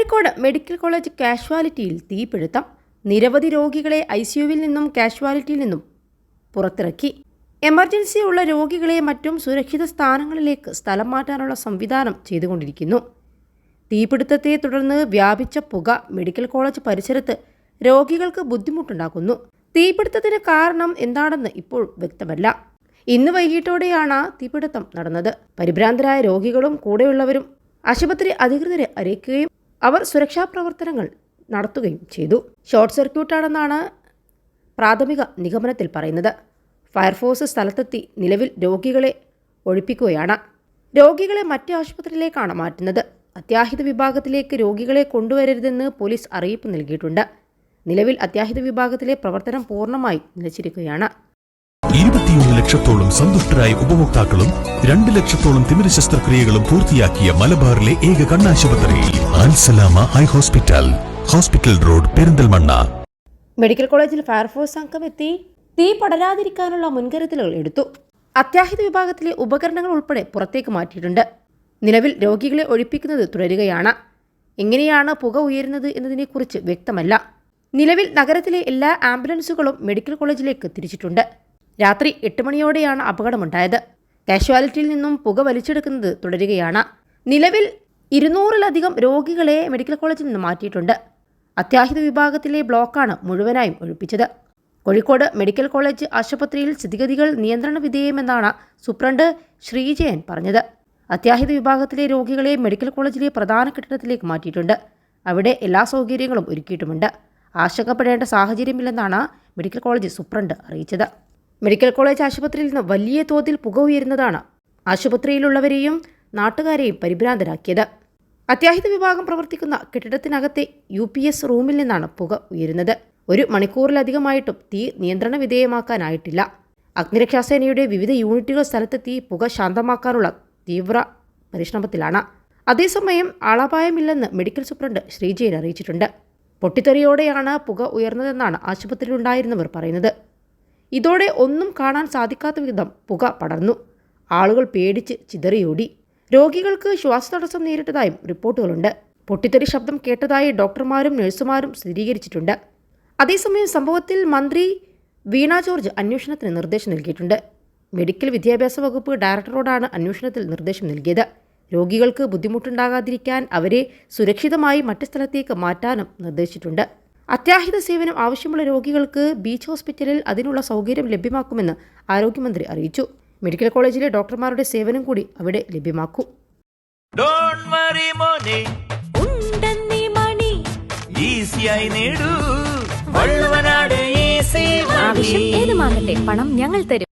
Kozhikode medical college കാഷ്വാലിറ്റിയിൽ തീപിടുത്തം. നിരവധി രോഗികളെ ഐ സിയുവിൽ നിന്നും കാഷ്വാലിറ്റിയിൽ നിന്നും പുറത്തിറക്കി. എമർജൻസി ഉള്ള രോഗികളെ മറ്റും സുരക്ഷിത സ്ഥാനങ്ങളിലേക്ക് സ്ഥലം മാറ്റാനുള്ള സംവിധാനം ചെയ്തുകൊണ്ടിരിക്കുന്നു. തീപിടുത്തത്തെ തുടർന്ന് വ്യാപിച്ച പുക മെഡിക്കൽ കോളേജ് പരിസരത്ത് രോഗികൾക്ക് ബുദ്ധിമുട്ടുണ്ടാക്കുന്നു. തീപിടുത്തത്തിന് കാരണം എന്താണെന്ന് ഇപ്പോൾ വ്യക്തമല്ല. ഇന്ന് വൈകിട്ടോടെയാണ് തീപിടുത്തം നടന്നത്. പരിഭ്രാന്തരായ രോഗികളും കൂടെയുള്ളവരും ആശുപത്രി അധികൃതരെ അറിയിക്കുകയും അവർ സുരക്ഷാ പ്രവർത്തനങ്ങൾ നടത്തുകയും ചെയ്തു. ഷോർട്ട് സർക്യൂട്ടാണെന്നാണ് പ്രാഥമിക നിഗമനത്തിൽ പറയുന്നത്. ഫയർഫോഴ്സ് സ്ഥലത്തെത്തി നിലവിൽ രോഗികളെ ഒഴിപ്പിക്കുകയാണ്. രോഗികളെ മറ്റ് ആശുപത്രിയിലേക്കാണ് മാറ്റുന്നത്. അത്യാഹിത വിഭാഗത്തിലേക്ക് രോഗികളെ കൊണ്ടുവരരുതെന്ന് പോലീസ് അറിയിപ്പ് നൽകിയിട്ടുണ്ട്. നിലവിൽ അത്യാഹിത വിഭാഗത്തിലെ പ്രവർത്തനം പൂർണമായി നിലച്ചിരിക്കുകയാണ്. ലക്ഷത്തോളം സന്തുഷ്ടരായ ഉപഭോക്താക്കളും രണ്ട് ലക്ഷത്തോളം തിമിര ശസ്ത്രക്രിയകളും പൂർത്തിയാക്കിയ മലബാറിലെ ഏക കണ്ണാശുപത്രി ആൻസലാമ eye hospital hospital road Perinthalmanna. Medical കോളേജിൽ ഫയർഫോഴ്സ് സംഘം എത്തി തീ പടരാതിരിക്കാനുള്ള മുൻകരുതലുകൾ എടുത്തു. അത്യാഹിത വിഭാഗത്തിലെ ഉപകരണങ്ങൾ ഉൾപ്പെടെ പുറത്തേക്ക് മാറ്റിയിട്ടുണ്ട്. നിലവിൽ രോഗികളെ ഒഴിപ്പിക്കുന്നത് തുടരുകയാണ്. എങ്ങനെയാണ് പുക ഉയരുന്നത് എന്നതിനെക്കുറിച്ച് വ്യക്തമല്ല. നിലവിൽ നഗരത്തിലെ എല്ലാ ആംബുലൻസുകളും മെഡിക്കൽ കോളേജിലേക്ക് തിരിച്ചിട്ടുണ്ട്. രാത്രി എട്ട് മണിയോടെയാണ് അപകടമുണ്ടായത്. കാഷ്വാലിറ്റിയിൽ നിന്നും പുക വലിച്ചെടുക്കുന്നത് തുടരുകയാണ്. നിലവിൽ ഇരുന്നൂറിലധികം രോഗികളെ മെഡിക്കൽ കോളേജിൽ നിന്ന് മാറ്റിയിട്ടുണ്ട്. അത്യാഹിത വിഭാഗത്തിലെ ബ്ലോക്കാണ് മുഴുവനായും ഒഴിപ്പിച്ചത്. കോഴിക്കോട് മെഡിക്കൽ കോളേജ് ആശുപത്രിയിൽ സ്ഥിതിഗതികൾ നിയന്ത്രണ വിധേയമെന്നാണ് സൂപ്രണ്ട് ശ്രീജയൻ പറഞ്ഞത്. അത്യാഹിത വിഭാഗത്തിലെ രോഗികളെ മെഡിക്കൽ കോളേജിലെ പ്രധാന കെട്ടിടത്തിലേക്ക് മാറ്റിയിട്ടുണ്ട്. അവിടെ എല്ലാ സൗകര്യങ്ങളും ഒരുക്കിയിട്ടുമുണ്ട്. ആശങ്കപ്പെടേണ്ട സാഹചര്യമില്ലെന്നാണ് മെഡിക്കൽ കോളേജ് സൂപ്രണ്ട് അറിയിച്ചത്. മെഡിക്കൽ കോളേജ് ആശുപത്രിയിൽ നിന്ന് വലിയ തോതിൽ പുക ഉയരുന്നതാണ് ആശുപത്രിയിലുള്ളവരെയും നാട്ടുകാരെയും പരിഭ്രാന്തരാക്കിയത്. അത്യാഹിത വിഭാഗം പ്രവർത്തിക്കുന്ന കെട്ടിടത്തിനകത്തെ യു പി എസ് റൂമിൽ നിന്നാണ് പുക ഉയരുന്നത്. ഒരു മണിക്കൂറിലധികമായിട്ടും തീ നിയന്ത്രണ വിധേയമാക്കാനായിട്ടില്ല. അഗ്നിരക്ഷാസേനയുടെ വിവിധ യൂണിറ്റുകൾ സ്ഥലത്തെത്തി പുക ശാന്തമാക്കാനുള്ള തീവ്ര പരിശ്രമത്തിലാണ്. അതേസമയം ആളപായമില്ലെന്ന് മെഡിക്കൽ സൂപ്രണ്ട് ശ്രീജയൻ അറിയിച്ചിട്ടുണ്ട്. പൊട്ടിത്തെറിയോടെയാണ് പുക ഉയർന്നതെന്നാണ് ആശുപത്രിയിലുണ്ടായിരുന്നവർ പറയുന്നത്. ഇതോടെ ഒന്നും കാണാൻ സാധിക്കാത്ത വിധം പുക പടർന്നു. ആളുകൾ പേടിച്ച് ചിതറിയോടി. രോഗികൾക്ക് ശ്വാസതടസ്സം നേരിട്ടതായും റിപ്പോർട്ടുകളുണ്ട്. പൊട്ടിത്തെറി ശബ്ദം കേട്ടതായി ഡോക്ടർമാരും നഴ്സുമാരും സ്ഥിരീകരിച്ചിട്ടുണ്ട്. അതേസമയം സംഭവത്തിൽ മന്ത്രി വീണ ജോർജ് അന്വേഷണത്തിന് നിർദ്ദേശം നൽകിയിട്ടുണ്ട്. മെഡിക്കൽ വിദ്യാഭ്യാസ വകുപ്പ് ഡയറക്ടറോടാണ് അന്വേഷണത്തിൽ നിർദ്ദേശം നൽകിയത്. രോഗികൾക്ക് ബുദ്ധിമുട്ടുണ്ടാകാതിരിക്കാൻ അവരെ സുരക്ഷിതമായി മറ്റ് സ്ഥലത്തേക്ക് മാറ്റാനും നിർദ്ദേശിച്ചിട്ടുണ്ട്. അത്യാഹിത സേവനം ആവശ്യമുള്ള രോഗികൾക്ക് ബീച്ച് ഹോസ്പിറ്റലിൽ അതിനുള്ള സൗകര്യം ലഭ്യമാക്കുമെന്ന് ആരോഗ്യമന്ത്രി അറിയിച്ചു. മെഡിക്കൽ കോളേജിലെ ഡോക്ടർമാരുടെ സേവനം കൂടി അവിടെ ലഭ്യമാക്കും. ഡോണ്ട് വറി മോനെ. ഉണ്ടെന്നീ മണി. ഈസിയായി നേടൂ. വള്ളുവനാട് ഈസി ആവശ്യം ഏതുമാകട്ടെ പണം ഞങ്ങൾ തരും.